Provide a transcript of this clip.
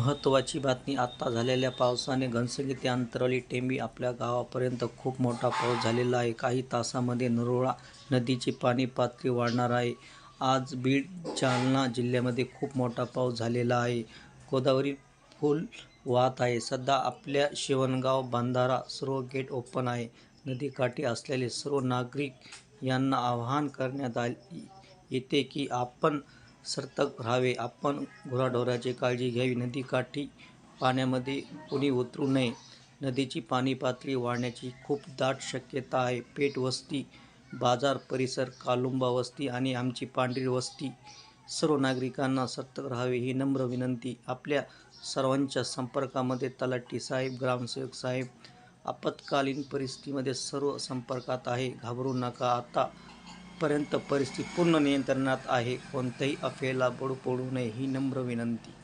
महत्त्वाची बातमी आत्ता झालेल्या पावसाने घनसंगी ते अंतरवली टेंबी आपल्या गावापर्यंत खूप मोठा पाऊस झालेला आहे. काही तासामध्ये नरोळा नदीची पाणी पातळी वाढणार आहे. आज बीड जालना जिल्ह्यामध्ये खूप मोठा पाऊस झालेला आहे. गोदावरी फुल वाहत आहे. सध्या आपल्या शिवणगाव बंधारा सर्व गेट ओपन आहे. नदीकाठी असलेले सर्व नागरिक यांना आवाहन करण्यात आले येते की आपण सतर्क राहावे. आपण गुराढोराची काळजी घ्यावी. नदीकाठी पाण्यामध्ये कोणी उतरू नये. नदीची पाणी पातळी वाढण्याची खूप दाट शक्यता आहे. पेट वस्ती बाजार परिसर कालुंबा वस्ती आणि आमची पांढरी वस्ती. सर्व नागरिकांना सतर्क राहावे ही नम्र विनंती. आपल्या सर्वांच्या संपर्कामध्ये तलाठी साहेब ग्रामसेवक साहेब आपत्कालीन परिस्थितीमध्ये सर्व संपर्कात आहे. घाबरू नका. आता पर्यंत परिस्थिती पूर्ण नियंत्रणात आहे. कोणत्याही अफेला बळी पडू नये ही नम्र विनंती.